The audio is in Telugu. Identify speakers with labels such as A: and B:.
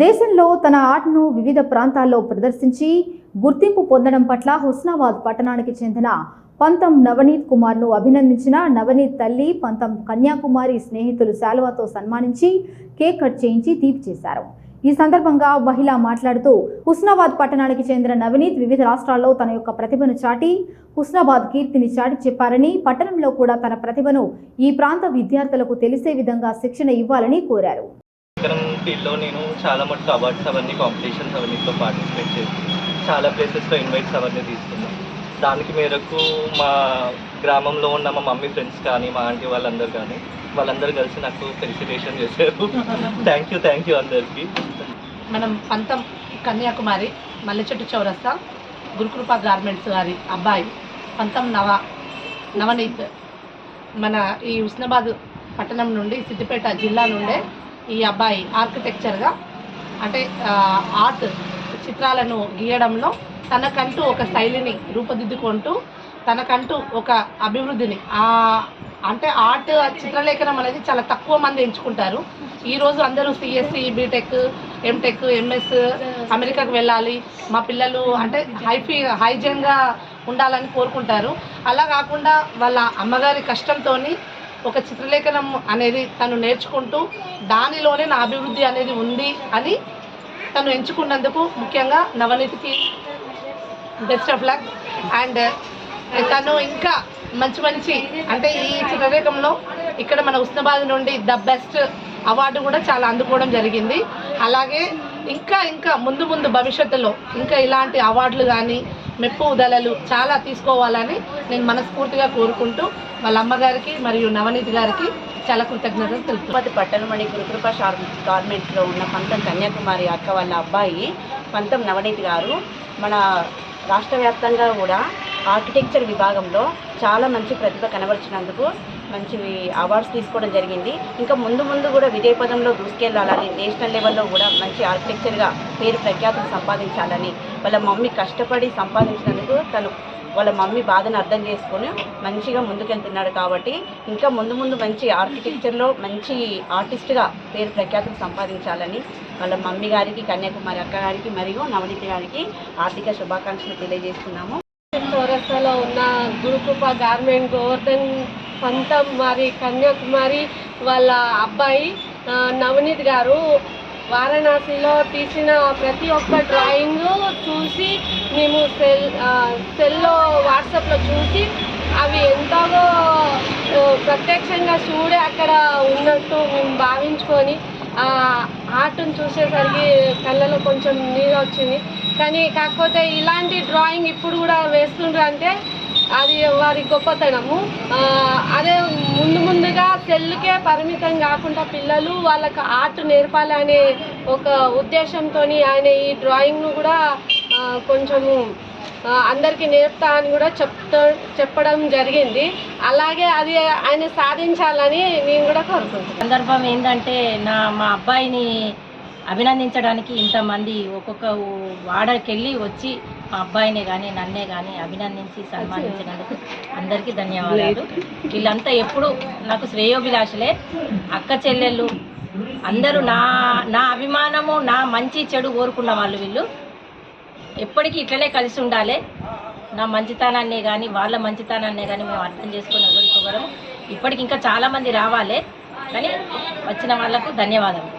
A: దేశంలో తన ఆటను వివిధ ప్రాంతాల్లో ప్రదర్శించి గుర్తింపు పొందడం పట్ల హుస్నాబాద్ పట్టణానికి చెందిన పంతం నవనీత్ కుమార్ను అభినందించిన నవనీత్ తల్లి పంతం కన్యాకుమారి స్నేహితులు శాలువాతో సన్మానించి కేక్ కట్ చేయించి తీపి చేశారు. ఈ సందర్భంగా మహిళ మాట్లాడుతూ హుస్నాబాద్ పట్టణానికి చెందిన నవనీత్ వివిధ రాష్ట్రాల్లో తన యొక్క ప్రతిభను చాటి హుస్నాబాద్ కీర్తిని చాటి చెప్పారని పట్టణంలో కూడా తన ప్రతిభను ఈ ప్రాంత విద్యార్థులకు తెలిసే విధంగా శిక్షణ ఇవ్వాలని కోరారు.
B: చిత్రం ఫీల్డ్లో నేను చాలా మటుకు అవార్డ్స్ అవన్నీ కాంపిటీషన్స్ అవన్నీతో పార్టిసిపేట్ చేసి చాలా ప్లేసెస్లో ఇన్వైట్స్ అవన్నీ తీసుకున్నాను దానికి మేరకు మా గ్రామంలో ఉన్న మా మమ్మీ ఫ్రెండ్స్ కానీ మా ఆంటీ వాళ్ళందరూ కానీ వాళ్ళందరూ కలిసి నాకు ఫెలిసిటేషన్ చేశారు. థ్యాంక్ యూ థ్యాంక్ యూ అందరికీ.
C: మనం పంతం కన్యాకుమారి మల్లెచెట్టు చౌరస్తా గురుకృప గార్మెంట్స్ గారి అబ్బాయి పంతం నవ నవనీత్. మన ఈ ఉస్నాబాద్ పట్టణం నుండి సిద్దిపేట జిల్లా నుండే ఈ అబ్బాయి ఆర్కిటెక్చర్గా అంటే ఆర్ట్ చిత్రాలను గీయడంలో తనకంటూ ఒక శైలిని రూపుదిద్దుకుంటూ తనకంటూ ఒక అభివృద్ధిని అంటే ఆర్ట్ చిత్రలేఖనం అనేది చాలా తక్కువ మంది ఎంచుకుంటారు. ఈరోజు అందరూ సిఎస్సి బీటెక్ ఎంటెక్ ఎంఎస్ అమెరికాకు వెళ్ళాలి. మా పిల్లలు అంటే హైఫీ హైజెన్గా ఉండాలని కోరుకుంటారు. అలా కాకుండా వాళ్ళ అమ్మగారి కష్టంతో ఒక చిత్రలేఖనం అనేది తను నేర్చుకుంటూ దానిలోనే నా అభివృద్ధి అనేది ఉంది అని తను ఎంచుకున్నందుకు ముఖ్యంగా నవనీతికి బెస్ట్ ఆఫ్ లక్. అండ్ తను ఇంకా మంచి మంచి అంటే ఈ చిత్రలేఖంలో ఇక్కడ మన ఉస్నాబాద్ నుండి ద బెస్ట్ అవార్డు కూడా చాలా అందుకోవడం జరిగింది. అలాగే ఇంకా ఇంకా ముందు ముందు భవిష్యత్తులో ఇంకా ఇలాంటి అవార్డులు కానీ మెప్పు ఉదలలు చాలా తీసుకోవాలని నేను మనస్ఫూర్తిగా కోరుకుంటూ వాళ్ళ అమ్మగారికి మరియు నవనీతి గారికి చాలా కృతజ్ఞతలు తెలుపుతున్నాను
D: తిరుపతి పట్టణమణి గురుకృప గవర్నమెంట్లో ఉన్న పంతం కన్యాకుమారి అక్క వాళ్ళ అబ్బాయి పంతం నవనీతి గారు. మన రాష్ట్ర వ్యాప్తంగా కూడా ఆర్కిటెక్చర్ విభాగంలో చాలా మంచి ప్రతిభ కనబరిచినందుకు మంచి అవార్డ్స్ తీసుకోవడం జరిగింది. ఇంకా ముందు ముందు కూడా విజయ పదంలో దూసుకెళ్ళాలని నేషనల్ లెవెల్లో కూడా మంచి ఆర్కిటెక్చర్గా పేరు ప్రఖ్యాతులు సంపాదించాలని వాళ్ళ మమ్మీ కష్టపడి సంపాదించినందుకు తను వాళ్ళ మమ్మీ బాధను అర్థం చేసుకొని మంచిగా ముందుకెళ్తున్నాడు కాబట్టి ఇంకా ముందు ముందు మంచి ఆర్కిటెక్చర్లో మంచి ఆర్టిస్ట్గా పేరు ప్రఖ్యాతులు సంపాదించాలని వాళ్ళ మమ్మీ గారికి కన్యాకుమారి అక్క గారికి మరియు నవనీతి గారికి ఆర్థిక శుభాకాంక్షలు తెలియజేస్తున్నాము.
E: చౌరస్తాలో ఉన్న గురుకృప గార్మెంట్ గోవర్ధన్ పంతం మరి కన్యాకుమారి వాళ్ళ అబ్బాయి నవనీత్ గారు వారణాసిలో తీసిన ప్రతి ఒక్క డ్రాయింగ్ చూసి మేము సెల్ సెల్లో వాట్సాప్లో చూసి అవి ఎంతగో ప్రత్యక్షంగా చూడే అక్కడ ఉన్నట్టు మేము భావించుకొని ఆ ఆర్ట్ని చూసేసరికి కళ్ళలో కొంచెం నీరు వచ్చింది కానీ కాకపోతే ఇలాంటి డ్రాయింగ్ ఇప్పుడు కూడా వేస్తుండ్రు అంటే అది వారి గొప్పతనము. అదే ముందు ముందుగా సెల్లుకే పరిమితం కాకుండా పిల్లలు వాళ్ళకు ఆర్ట్ నేర్పాలనే ఒక ఉద్దేశంతో ఆయన ఈ డ్రాయింగ్ను కూడా కొంచెము అందరికీ నేర్పుతా అని కూడా చెప్తా చెప్పడం జరిగింది. అలాగే అది ఆయన సాధించాలని నేను కూడా కోరుకుంటున్నాను.
D: సందర్భం ఏంటంటే నా మా అబ్బాయిని అభినందించడానికి ఇంతమంది ఒక్కొక్క వాడకెళ్ళి వచ్చి మా అబ్బాయిని కానీ నన్నే కానీ అభినందించి సన్మానించినందుకు అందరికీ ధన్యవాదాలు. వీళ్ళంతా ఎప్పుడు నాకు శ్రేయోభిలాషలే. అక్క చెల్లెళ్ళు అందరూ నా నా అభిమానము నా మంచి చెడు కోరుకున్న వాళ్ళు వీళ్ళు. ఎప్పటికీ ఇట్లనే కలిసి ఉండాలి. నా మంచితనాన్నే కానీ వాళ్ళ మంచితనాన్నే కానీ మేము అర్థం చేసుకుని ఎవరికొకరము ఇప్పటికి ఇంకా చాలామంది రావాలి. కానీ వచ్చిన వాళ్ళకు ధన్యవాదాలు.